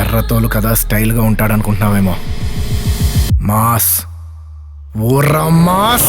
ఎర్రతోలు కదా స్టైల్గా ఉంటాడనుకుంటున్నావేమో. Mass. ఊర్రా mass.